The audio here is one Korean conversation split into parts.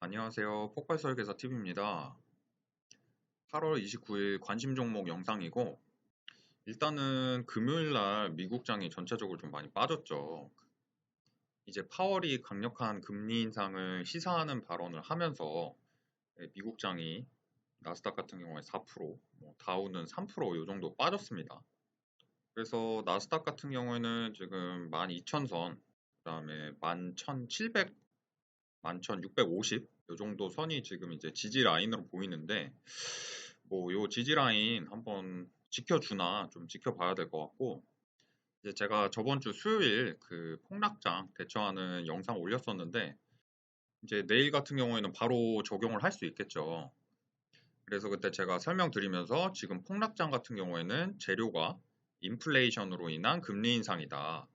안녕하세요. 폭발설계사 TV입니다. 8월 29일 관심 종목 영상이고, 일단은 금요일 날 미국장이 전체적으로 좀 많이 빠졌죠. 이제 파월이 강력한 금리 인상을 시사하는 발언을 하면서 네, 미국장이 나스닥 같은 경우에 4%, 뭐 다우는 3%이 정도 빠졌습니다. 그래서 나스닥 같은 경우에는 지금 12,000선, 그 다음에 11,700, 11,650, 이 정도 선이 지금 이제 지지 라인으로 보이는데, 뭐, 요 지지 라인 한번 지켜주나 좀 지켜봐야 될 것 같고, 이제 제가 저번 주 수요일 그 폭락장 대처하는 영상 올렸었는데, 이제 내일 같은 경우에는 바로 적용을 할 수 있겠죠. 그래서 그때 제가 설명드리면서 지금 폭락장 같은 경우에는 재료가 인플레이션으로 인한 금리 인상이다.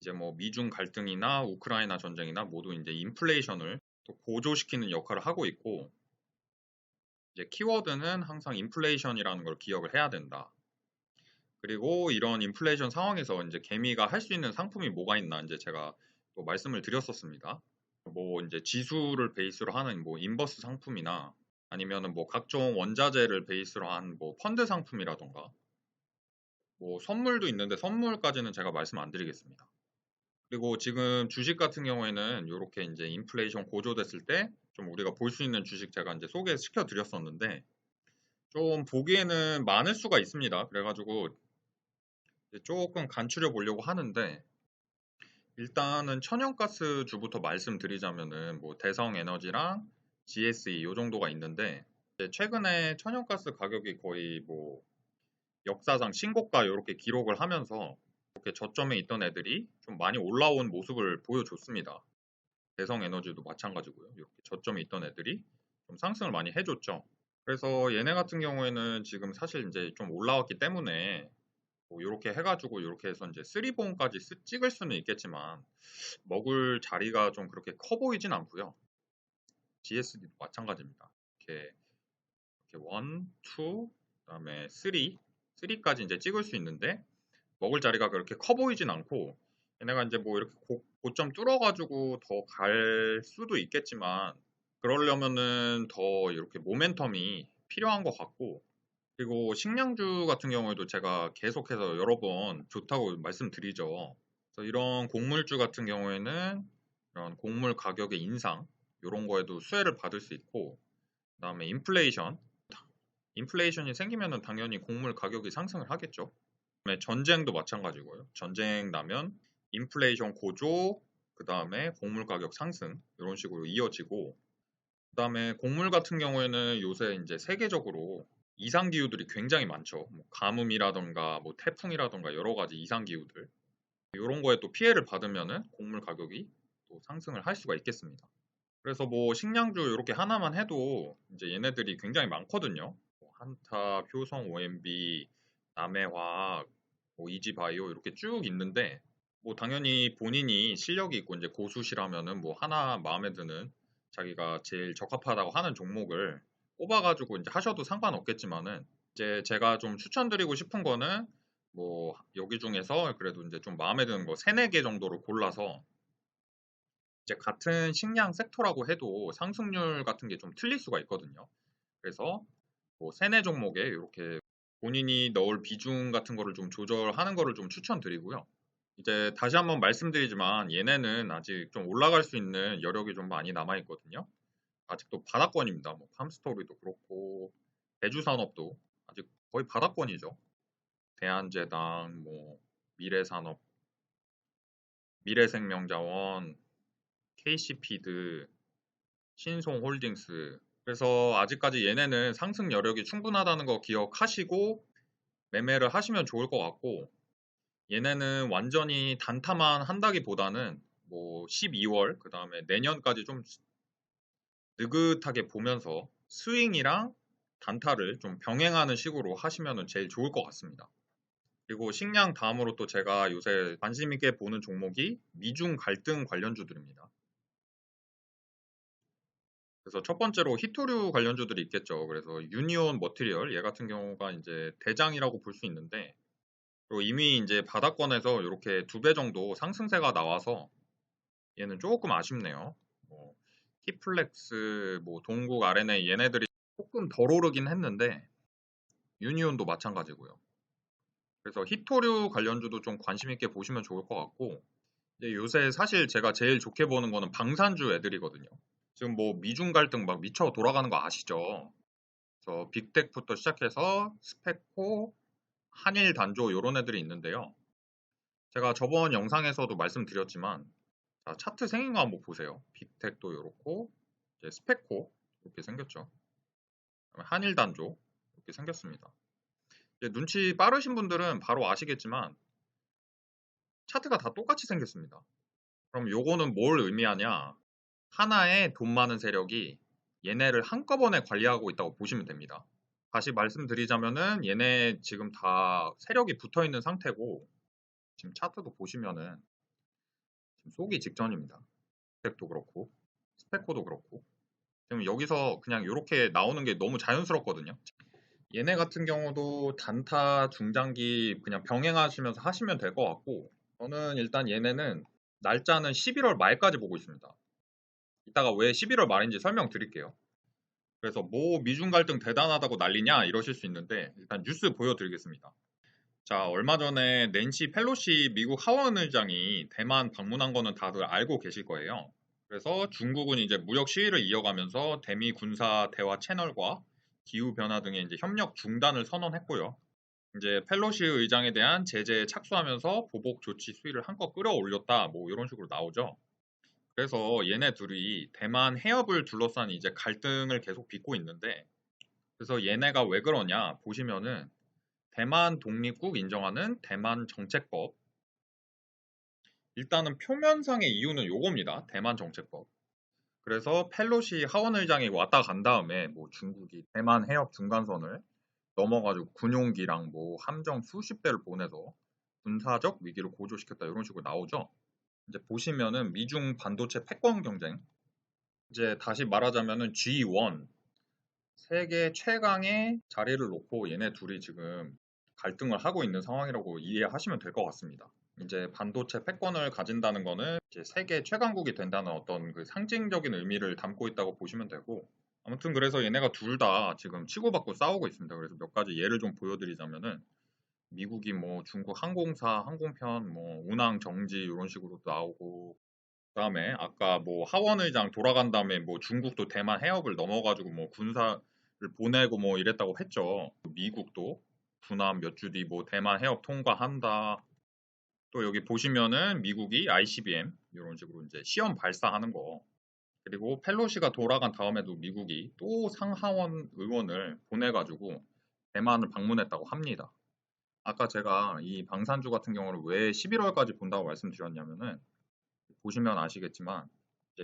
이제 뭐 미중 갈등이나 우크라이나 전쟁이나 모두 이제 인플레이션을 또 고조시키는 역할을 하고 있고 이제 키워드는 항상 인플레이션이라는 걸 기억을 해야 된다. 그리고 이런 인플레이션 상황에서 이제 개미가 할 수 있는 상품이 뭐가 있나 이제 제가 또 말씀을 드렸었습니다. 뭐 이제 지수를 베이스로 하는 뭐 인버스 상품이나 아니면은 뭐 각종 원자재를 베이스로 한 뭐 펀드 상품이라던가 뭐 선물도 있는데 선물까지는 제가 말씀 안 드리겠습니다. 그리고 지금 주식 같은 경우에는 이렇게 이제 인플레이션 고조됐을 때 좀 우리가 볼 수 있는 주식 제가 이제 소개시켜 드렸었는데 좀 보기에는 많을 수가 있습니다. 그래가지고 조금 간추려 보려고 하는데 일단은 천연가스 주부터 말씀드리자면은 뭐 대성에너지랑 GSE 요 정도가 있는데 최근에 천연가스 가격이 거의 뭐 역사상 신고가 이렇게 기록을 하면서 이렇게 저점에 있던 애들이 좀 많이 올라온 모습을 보여줬습니다. 대성 에너지도 마찬가지고요. 이렇게 저점에 있던 애들이 좀 상승을 많이 해줬죠. 그래서 얘네 같은 경우에는 지금 사실 이제 좀 올라왔기 때문에 뭐 이렇게 해가지고 이렇게 해서 이제 3본까지 찍을 수는 있겠지만 먹을 자리가 좀 그렇게 커 보이진 않고요. GSD도 마찬가지입니다. 이렇게 1, 2, 그다음에 3, 3까지 이제 찍을 수 있는데 먹을 자리가 그렇게 커 보이진 않고 얘네가 이제 뭐 이렇게 고, 고점 뚫어가지고 더 갈 수도 있겠지만 그러려면은 더 이렇게 모멘텀이 필요한 것 같고 그리고 식량주 같은 경우에도 제가 계속해서 여러 번 좋다고 말씀드리죠. 그래서 이런 곡물주 같은 경우에는 이런 곡물 가격의 인상 이런 거에도 수혜를 받을 수 있고 그다음에 인플레이션 인플레이션이 생기면은 당연히 곡물 가격이 상승을 하겠죠. 그다음에 전쟁도 마찬가지고요. 전쟁 나면 인플레이션 고조, 그 다음에 곡물 가격 상승 이런 식으로 이어지고 그 다음에 곡물 같은 경우에는 요새 이제 세계적으로 이상 기후들이 굉장히 많죠. 뭐 가뭄이라던가 뭐 태풍이라던가 여러 가지 이상 기후들 이런 거에 또 피해를 받으면은 곡물 가격이 또 상승을 할 수가 있겠습니다. 그래서 뭐 식량주 이렇게 하나만 해도 이제 얘네들이 굉장히 많거든요. 뭐 한타, 효성, OMB, 남해화학, 뭐 이지바이오 이렇게 쭉 있는데 뭐 당연히 본인이 실력이 있고 이제 고수시라면은 뭐 하나 마음에 드는 자기가 제일 적합하다고 하는 종목을 꼽아가지고 이제 하셔도 상관없겠지만은 이제 제가 좀 추천드리고 싶은 거는 뭐 여기 중에서 그래도 이제 좀 마음에 드는 거 세네 개 정도를 골라서 이제 같은 식량 섹터라고 해도 상승률 같은 게 좀 틀릴 수가 있거든요. 그래서 뭐 세네 종목에 이렇게 본인이 넣을 비중 같은 거를 좀 조절하는 거를 좀 추천드리고요. 이제 다시 한번 말씀드리지만 얘네는 아직 좀 올라갈 수 있는 여력이 좀 많이 남아 있거든요. 아직도 바닥권입니다. 뭐 팜스토리도 그렇고 대주 산업도 아직 거의 바닥권이죠. 대한제당, 뭐 미래산업, 미래생명자원, KC피드, 신송홀딩스 그래서 아직까지 얘네는 상승 여력이 충분하다는 거 기억하시고 매매를 하시면 좋을 것 같고 얘네는 완전히 단타만 한다기보다는 뭐 12월 그 다음에 내년까지 좀 느긋하게 보면서 스윙이랑 단타를 좀 병행하는 식으로 하시면 제일 좋을 것 같습니다. 그리고 식량 다음으로 또 제가 요새 관심 있게 보는 종목이 미중 갈등 관련주들입니다. 그래서 첫 번째로 히토류 관련주들이 있겠죠. 그래서 유니온 머티리얼 얘 같은 경우가 이제 대장이라고 볼 수 있는데 그리고 이미 이제 바닥권에서 이렇게 두 배 정도 상승세가 나와서 얘는 조금 아쉽네요. 뭐 티플렉스, 뭐 동국, RNA 얘네들이 조금 덜 오르긴 했는데 유니온도 마찬가지고요. 그래서 히토류 관련주도 좀 관심 있게 보시면 좋을 것 같고 요새 사실 제가 제일 좋게 보는 거는 방산주 애들이거든요. 지금 뭐 미중 갈등 막 미쳐 돌아가는 거 아시죠? 그래서 빅텍부터 시작해서 스펙코, 한일 단조 이런 애들이 있는데요. 제가 저번 영상에서도 말씀드렸지만 자, 차트 생긴 거 한번 보세요. 빅텍도 이렇고 이제 스펙코 이렇게 생겼죠. 한일 단조 이렇게 생겼습니다. 눈치 빠르신 분들은 바로 아시겠지만 차트가 다 똑같이 생겼습니다. 그럼 요거는 뭘 의미하냐? 하나의 돈 많은 세력이 얘네를 한꺼번에 관리하고 있다고 보시면 됩니다. 다시 말씀드리자면은 얘네 지금 다 세력이 붙어 있는 상태고 지금 차트도 보시면은 지금 쏘기 직전입니다. 스펙도 그렇고 스펙코도 그렇고 지금 여기서 그냥 이렇게 나오는 게 너무 자연스럽거든요. 얘네 같은 경우도 단타 중장기 그냥 병행하시면서 하시면 될 것 같고 저는 일단 얘네는 날짜는 11월 말까지 보고 있습니다. 이따가 왜 11월 말인지 설명드릴게요. 그래서 뭐 미중 갈등 대단하다고 난리냐 이러실 수 있는데 일단 뉴스 보여드리겠습니다. 자 얼마 전에 낸시 펠로시 미국 하원 의장이 대만 방문한 거는 다들 알고 계실 거예요. 그래서 중국은 이제 무역 시위를 이어가면서 대미 군사 대화 채널과 기후 변화 등의 이제 협력 중단을 선언했고요. 이제 펠로시 의장에 대한 제재에 착수하면서 보복 조치 수위를 한껏 끌어올렸다. 뭐 이런 식으로 나오죠. 그래서 얘네 둘이 대만 해협을 둘러싼 이제 갈등을 계속 빚고 있는데 그래서 얘네가 왜 그러냐 보시면은 대만 독립국 인정하는 대만 정책법 일단은 표면상의 이유는 요겁니다. 대만 정책법. 그래서 펠로시 하원의장이 왔다 간 다음에 뭐 중국이 대만 해협 중간선을 넘어가지고 군용기랑 뭐 함정 수십 대를 보내서 군사적 위기를 고조시켰다 이런 식으로 나오죠. 이제 보시면은 미중 반도체 패권 경쟁 이제 다시 말하자면은 G1 세계 최강의 자리를 놓고 얘네 둘이 지금 갈등을 하고 있는 상황이라고 이해하시면 될 것 같습니다. 이제 반도체 패권을 가진다는 거는 세계 최강국이 된다는 어떤 그 상징적인 의미를 담고 있다고 보시면 되고 아무튼 그래서 얘네가 둘 다 지금 치고받고 싸우고 있습니다. 그래서 몇 가지 예를 좀 보여드리자면은 미국이 뭐 중국 항공사 항공편 뭐 운항 정지 이런 식으로 나오고 그다음에 아까 뭐 하원 의장 돌아간 다음에 뭐 중국도 대만 해협을 넘어가지고 뭐 군사를 보내고 뭐 이랬다고 했죠. 미국도 군함 몇 주 뒤 뭐 대만 해협 통과한다. 또 여기 보시면은 미국이 ICBM 이런 식으로 이제 시험 발사하는 거 그리고 펠로시가 돌아간 다음에도 미국이 또 상하원 의원을 보내가지고 대만을 방문했다고 합니다. 아까 제가 이 방산주 같은 경우를 왜 11월까지 본다고 말씀드렸냐면은 보시면 아시겠지만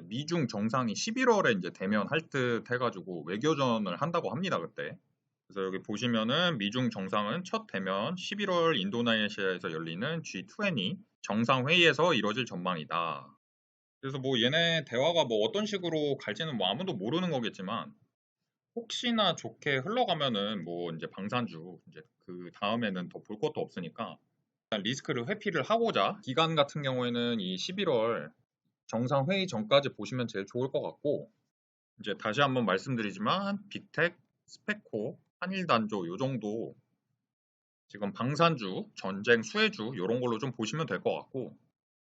미중 정상이 11월에 이제 대면 할 듯 해가지고 외교전을 한다고 합니다 그때 그래서 여기 보시면은 미중 정상은 첫 대면 11월 인도네시아에서 열리는 G20 정상 회의에서 이뤄질 전망이다. 그래서 뭐 얘네 대화가 뭐 어떤 식으로 갈지는 뭐 아무도 모르는 거겠지만 혹시나 좋게 흘러가면은 뭐 이제 방산주 이제 그 다음에는 더 볼 것도 없으니까 리스크를 회피를 하고자 기간 같은 경우에는 이 11월 정상 회의 전까지 보시면 제일 좋을 것 같고 이제 다시 한번 말씀드리지만 빅텍, 스펙코, 한일단조 요 정도 지금 방산주, 전쟁, 수혜주 이런 걸로 좀 보시면 될 것 같고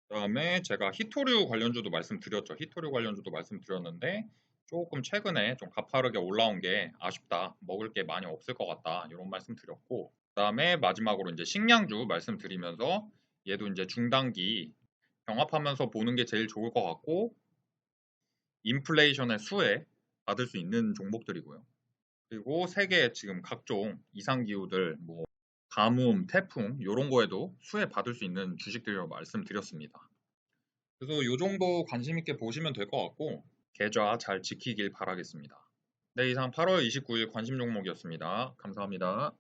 그 다음에 제가 히토류 관련주도 말씀드렸죠. 히토류 관련주도 말씀드렸는데 조금 최근에 좀 가파르게 올라온 게 아쉽다. 먹을 게 많이 없을 것 같다. 이런 말씀 드렸고 그 다음에 마지막으로 이제 식량주 말씀드리면서 얘도 이제 중단기 병합하면서 보는 게 제일 좋을 것 같고 인플레이션의 수혜 받을 수 있는 종목들이고요. 그리고 세계 지금 각종 이상 기후들 뭐 가뭄, 태풍 이런 거에도 수혜 받을 수 있는 주식들이라고 말씀드렸습니다. 그래서 이 정도 관심 있게 보시면 될 것 같고 계좌 잘 지키길 바라겠습니다. 네, 이상 8월 29일 관심 종목이었습니다. 감사합니다.